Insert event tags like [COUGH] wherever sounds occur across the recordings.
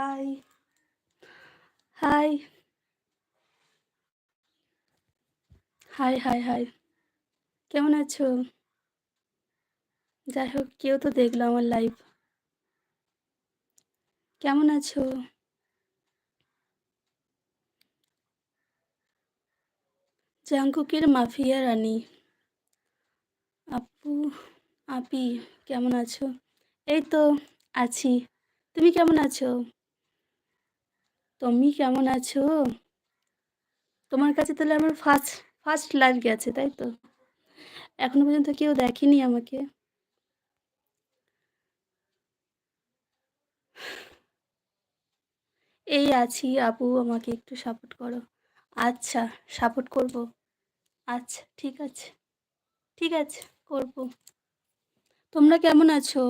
Hi hi hi hi hi কেমন আছো? যাই হোক, কেউ তো দেখল আমার লাইভ কেমন আছো? জাংকুকের মাফিয়া রানী। আপু, আপি, কেমন আছো? এই তো, আছি। তুমি কেমন আছো? তুমি কেমন আছো? তোমার কাছে তাহলে আমার ফার্স্ট ফার্স্ট লাইভ গেছে তাই তো? এখনও পর্যন্ত কেউ দেখেনি আমাকে। এই আছি, আপু, আমাকে একটু সাপোর্ট করো। আচ্ছা সাপোর্ট করব। আচ্ছা ঠিক আছে। ঠিক আছে, করব। তোমরা কেমন আছো?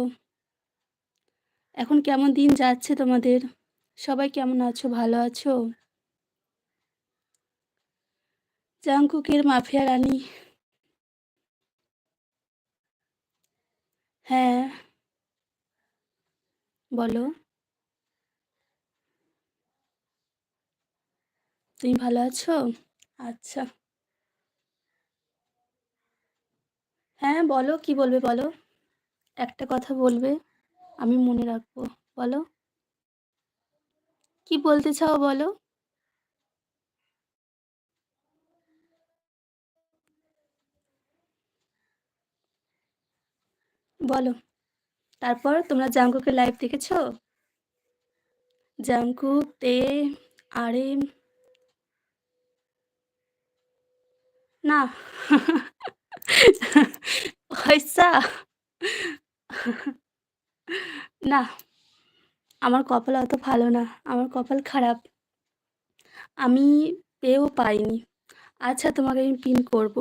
এখন কেমন দিন যাচ্ছে তোমাদের? সবাই কেমন আছো? ভালো আছো? জাংকুকের মাফিয়া রানী। হ্যাঁ। বলো। তুমি ভালো আছো? আচ্ছা। হ্যাঁ বলো, কি বলবে বলো? একটা কথা বলবে, আমি মনে রাখব। বলো। কি বলতে চাও বলো? বলো। তারপর তোমরা জাংকুকের লাইভ দেখেছ? জাংকুক তে আরে না। [LAUGHS] না। আমার কপাল অত ভালো না, আমার কপাল খারাপ। আমি পেয়েও পাইনি আচ্ছা তোমাকে আমি পিন করব।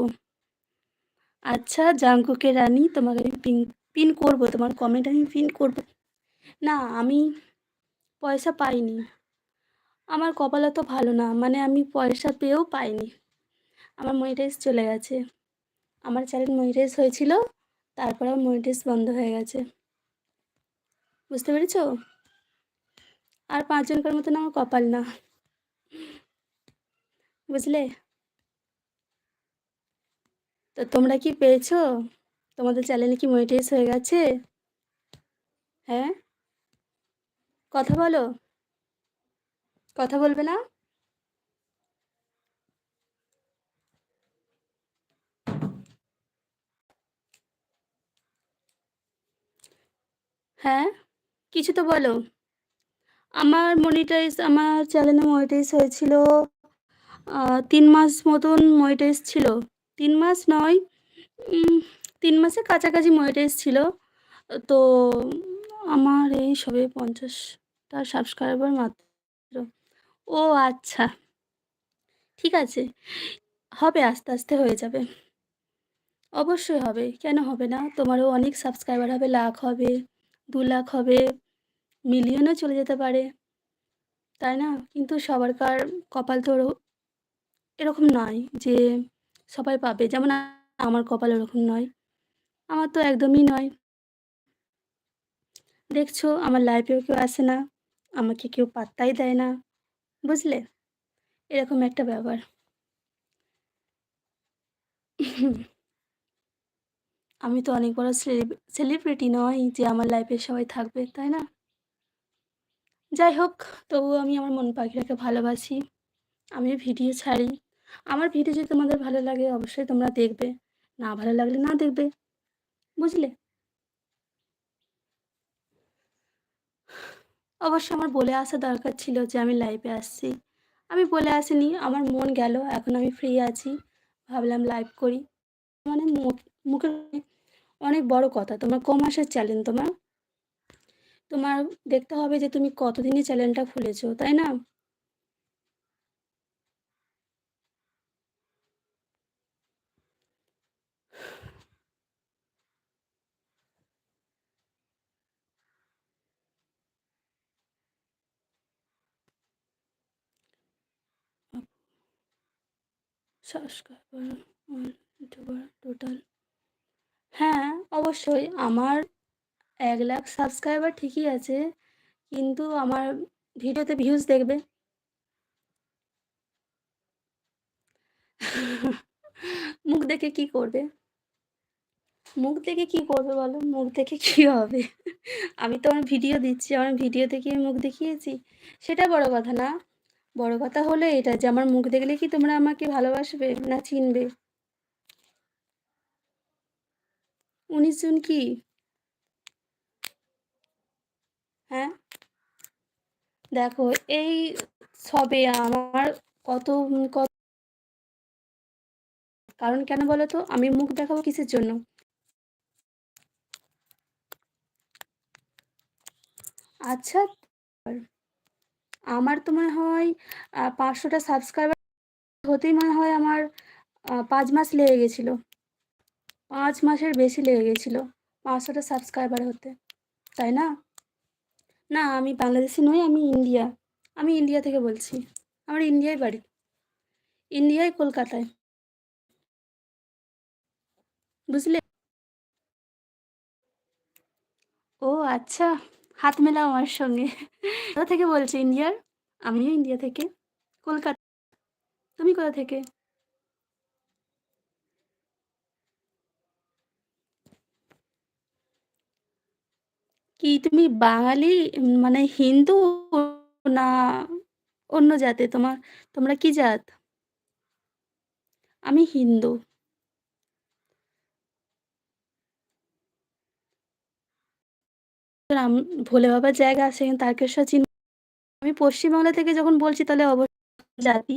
আচ্ছা জাঙ্কুকে রানী, তোমাকে আমি পিন পিন করব। তোমার কমেন্ট আমি পিন করব। না, আমি পয়সা পাইনি। আমার কপাল অত ভালো না মানে আমি পয়সা পেয়েও পাইনি। আমার মনিটাইজ চলে গেছে। আমার চ্যানেল মনিটাইজ হয়েছিল, তারপর আমার মনিটাইজ বন্ধ হয়ে গেছে। বুঝতে পেরেছ? আর পাঁচজনকার মতন আমার কপাল না। বুঝলে? তো তোমরা কি পেয়েছ? তোমাদের চ্যানেলে কি মনিটাইজ হয়ে গেছে? হ্যাঁ? কথা বলো। কথা বলবে না? হ্যাঁ? কিছু তো বলো। আমার মনিটাইজ আমার চ্যানেলে মনিটাইজ হয়েছিল তিন মাস মতন মনিটাইজ ছিল। তিন মাস নয় তিন মাসের কাছাকাছি মনিটাইজ ছিল। তো আমার এই সবে পঞ্চাশটা সাবস্ক্রাইবার মাত্র। ও আচ্ছা ঠিক আছে। হবে, আস্তে আস্তে হয়ে যাবে। অবশ্যই হবে, কেন হবে না? তোমারও অনেক সাবস্ক্রাইবার হবে, লাখ হবে, দু লাখ হবে। মিলিয়নও চলে যেতে পারে। তাই না? কিন্তু সবারকার কপাল তো এরকম নয় যে সবাই পাবে। যেমন আমার কপাল ওরকম নয়। আমার তো একদমই নয়। দেখছ, আমার লাইফেও কেউ আসে না। আমাকে কেউ পাত্তাই দেয় না। বুঝলে? এরকম একটা ব্যাপার। আমি তো অনেক বড় সেলিব্রিটি নয় যে আমার লাইফে সবাই থাকবে, তাই না? যাই হোক, তবুও আমি আমার মন পাখিটাকে ভালোবাসি। আমি ভিডিও ছাড়ি। আমার ভিডিও যদি তোমাদের ভালো লাগে, অবশ্যই তোমরা দেখবে। না ভালো লাগলে না দেখবে। বুঝলে? অবশ্য আমার বলে আসা দরকার ছিল যে আমি লাইভে আসছি। আমি বলে আসিনি, আমার মন গেল, এখন আমি ফ্রি আছি। ভাবলাম লাইভ করি। মানে মুখে অনেক বড় কথা। তোমার কমাসের মাসের চ্যালেঞ্জ তোমার তোমার দেখতে হবে যে তুমি কতদিনই চ্যানেলটা খুলেছো, তাই না? সাবস্ক্রাইবার টোটাল হ্যাঁ অবশ্যই। আমার এক লাখ সাবস্ক্রাইবার ঠিকই আছে কিন্তু আমার ভিডিওতে ভিউজ দেখবে। মুখ দেখে কি করবে? মুখ দেখে কি করবে বলো? মুখ দেখে কি হবে? আমি তো আমার ভিডিও দিচ্ছি, আমার ভিডিও দেখে মুখ দেখিয়েছি। সেটা বড় কথা না। বড় কথা হলো এটা যে আমার মুখ দেখলে কি তোমরা আমাকে ভালোবাসবে না চিনবে? ১৯ জন কি? হ্যাঁ? দেখো, এই সবে আমার কত কত কারণ কেন বলো তো? আমি মুখ দেখাবো কিসের জন্য? আচ্ছা আমার তো মনে হয় পাঁচশোটা সাবস্ক্রাইবার হতেই মনে হয় আমার পাঁচ মাস লেগে গেছিল। পাঁচ মাসের বেশি লেগে গেছিল, পাঁচশোটা সাবস্ক্রাইবার হতে। তাই না? না আমি বাংলাদেশি নই, আমি ইন্ডিয়া। আমি ইন্ডিয়া থেকে বলছি। আমার ইন্ডিয়ায় বাড়ি। ইন্ডিয়ায় কলকাতায়। বুঝলে? ও আচ্ছা। হাত মেলাও আমার সঙ্গে। কোথা থেকে বলছি ইন্ডিয়ার? আমিও ইন্ডিয়া থেকে। কলকাতা। তুমি কোথা থেকে? কি তুমি বাঙালি মানে হিন্দু না অন্য জাতে তোমার, তোমরা কি জাত? আমি হিন্দু। ভোলে বাবার জায়গা আছে তারকেশ্বর চিন আমি পশ্চিমবাংলা থেকে যখন বলছি তাহলে অবশ্যই জাতি।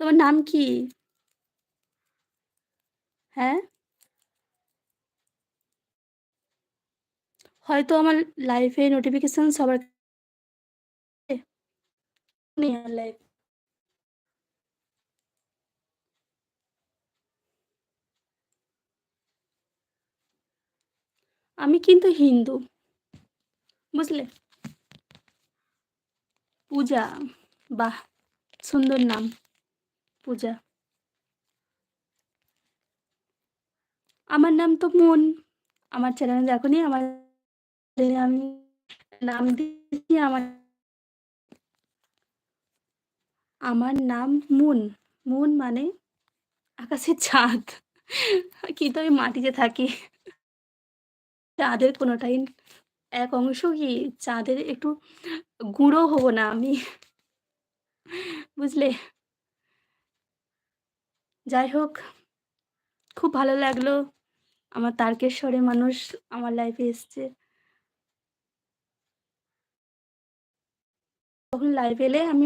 তোমার নাম কি? হ্যাঁ? হয়তো আমার লাইভে নোটিফিকেশন সবার লাইভ। আমি কিন্তু হিন্দু। বুঝলে? পূজা। বাহ! সুন্দর নাম। পূজা। আমার নাম তো মুন। আমার চ্যানেলে দেখোনি আমার আমি নাম দিয়েছি আমার আমার নাম মুন। মুন মানে আকাশের চাঁদ। কিন্তু আমি মাটিতে থাকি। চাঁদের কোনটাই এক অংশ কি চাঁদের একটু গুঁড়ো হব না আমি। বুঝলে? যাই হোক, খুব ভালো লাগল। আমার তারকেশ্বরে মানুষ আমার লাইফে এসছে। তখন লাইভ এলে আমি